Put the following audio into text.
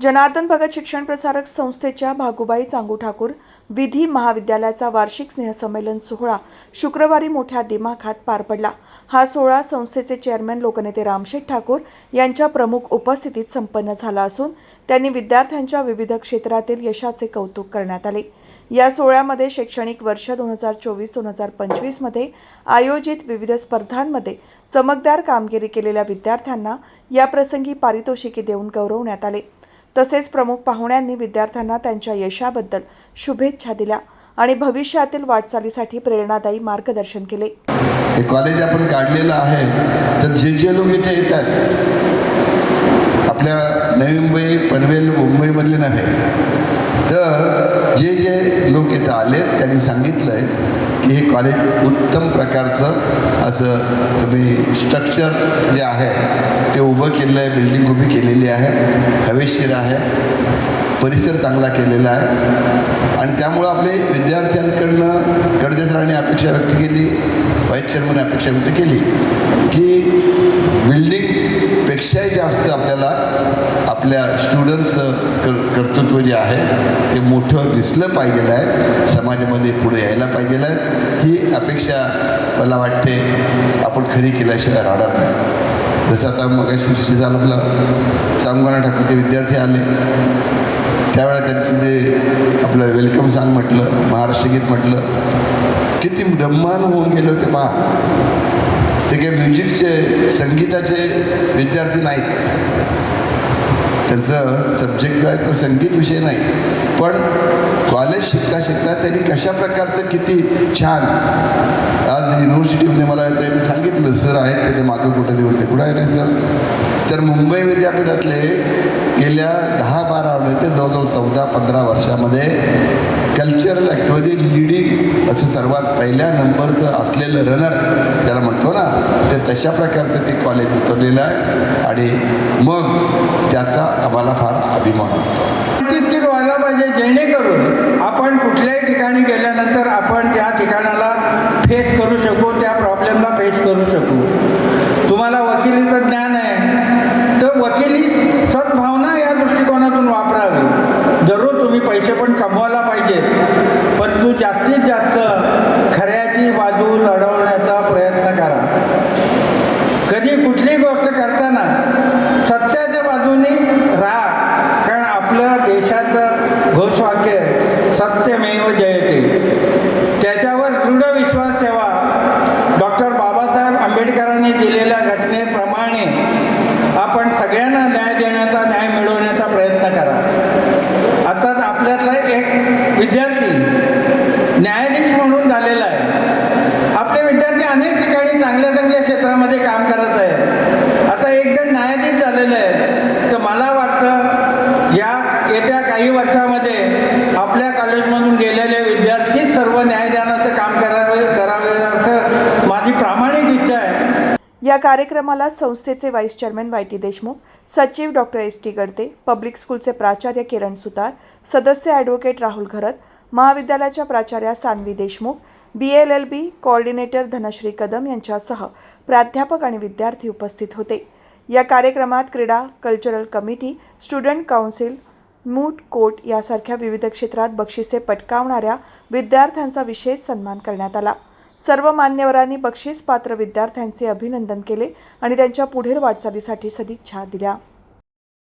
जनार्दन भगत शिक्षण प्रसारक संस्थेच्या भागुबाई चांगू ठाकूर विधी महाविद्यालयाचा वार्षिक स्नेहसंमेलन सोहळा शुक्रवारी मोठ्या दिमाखात पार पडला. हा सोहळा संस्थेचे चेअरमॅन लोकनेते रामशेठ ठाकूर यांच्या प्रमुख उपस्थितीत संपन्न झाला असून त्यांनी विद्यार्थ्यांच्या विविध क्षेत्रातील यशाचे कौतुक करण्यात आले. या सोहळ्यामध्ये शैक्षणिक वर्ष दोन हजार चोवीस दोन हजार पंचवीसमध्ये आयोजित विविध स्पर्धांमध्ये चमकदार कामगिरी केलेल्या विद्यार्थ्यांना याप्रसंगी पारितोषिके देऊन गौरवण्यात आले. तसेच प्रमुख पाहुण्यांनी विद्यार्थ्यांना त्यांच्या यशाबद्दल शुभेच्छा दिल्या आणि भविष्यातील वाटचालीसाठी प्रेरणादायी मार्गदर्शन केले. हे कॉलेज आपण काढलेलं आहे तर जे जे लोक इथे येतात आपल्या नवी मुंबई पनवेल मुंबईमधले नव्हे तर जे जे लोक इथं आले त्यांनी सांगितलं आहे की हे कॉलेज उत्तम प्रकारचं असं तुम्ही स्ट्रक्चर जे आहे ते उभं केलेलं आहे बिल्डिंग उभी केलेली आहे हवेशीर आहे परिसर चांगला केलेला आहे. आणि त्यामुळं आपले विद्यार्थ्यांकडनं कडदे सरांनी अपेक्षा व्यक्त केली व्हाईट चेअरमन अपेक्षा व्यक्त केली की बिल्डिंगपेक्षाही जास्त आपल्याला आपल्या स्टुडंट्सचं कर कर्तृत्व जे आहे ते मोठं दिसलं पाहिजेलं आहे. समाजामध्ये पुढे यायला पाहिजेलं आहे. ही अपेक्षा मला वाटते आपण खरी केल्याशिवाय राहणार नाही. जसं आता मग सृष्टी झालं आपलं सांगवाना ठाकूरचे विद्यार्थी आले. त्यावेळेला त्यांचं जे आपलं वेलकम सांग म्हटलं महाराष्ट्र गीत म्हटलं किती ब्रह्मान होऊन गेले होते पहा. ते काही म्युझिकचे संगीताचे विद्यार्थी नाहीत. त्यांचं सब्जेक्ट जो आहे तो संगीत विषय नाही. पण कॉलेज शिकता शिकता त्यांनी कशा प्रकारचं किती छान आज युनिव्हर्सिटीमध्ये मला त्यांनी सांगितलं सर आहेत त्याच्या मागं कुठं ते होते? कुठं आहे सर तर मुंबई विद्यापीठातले गेल्या दहा बारा ते जवळजवळ चौदा पंधरा वर्षामध्ये कल्चरल ॲक्टिव्हिटी लिडिंग असं सर्वात पहिल्या नंबरचं असलेलं रनर त्याला म्हणतो ना ते तशा प्रकारचं ते कॉलेज उतरलेलं आहे आणि मग त्याचा आम्हाला फार अभिमान वाटतो स्किल व्हायला पाहिजे जेणेकरून आपण कुठल्याही ठिकाणी गेल्यानंतर आपण त्या ठिकाणाला फेस करू शकू त्या प्रॉब्लेमला फेस करू शकू. तुम्हाला वकिलीचं ज्ञान गोष्ट करताना सत्याच्या बाजूने राहा कारण आपलं देशाचं घोषवाक्य आहे, सत्यमेव जयते. त्याच्यावर दृढ विश्वास ठेवा. डॉक्टर बाबासाहेब आंबेडकरांनी दिलेल्या घटनेप्रमाणे आपण सगळ्यांना न्याय देण्याचा न्याय मिळवण्याचा प्रयत्न करा. आताच आपल्यातला एक विद्यार्थी न्यायाधीश म्हणून झालेला आहे आपले विद्यार्थी अनेक ठिकाणी चांगल्या चांगल्या क्षेत्रामध्ये काम करत आहेत आता एक जण न्यायाधीश झालेले आहेत तर मला वाटतं या येत्या काही वर्षामध्ये आपल्या कॉलेजमधून गेलेले विद्यार्थी सर्व न्यायदानाचं काम करावे करावे असं माझी प्रामाणिक इच्छा आहे या कार्यक्रमाला संस्थेचे vice chairman Y T Deshmukh सचिव doctor S T Gadte public स्कूलचे प्राचार्य किरण सुतार सदस्य ॲडव्होकेट राहुल घरत महाविद्यालयाच्या प्राचार्या Sanvi Deshmukh B L L B coordinator Dhanashree Kadam यांच्यासह प्राध्यापक आणि विद्यार्थी उपस्थित होते. या कार्यक्रमात क्रीडा cultural committee student council moot court यासारख्या विविध क्षेत्रात बक्षिसे पटकावणाऱ्या विद्यार्थ्यांचा विशेष सन्मान करण्यात आला. सर्व मान्यवरांनी बक्षीस पात्र विद्यार्थ्यांचे अभिनंदन केले आणि त्यांच्या पुढील वाटचालीसाठी सदिच्छा दिल्या.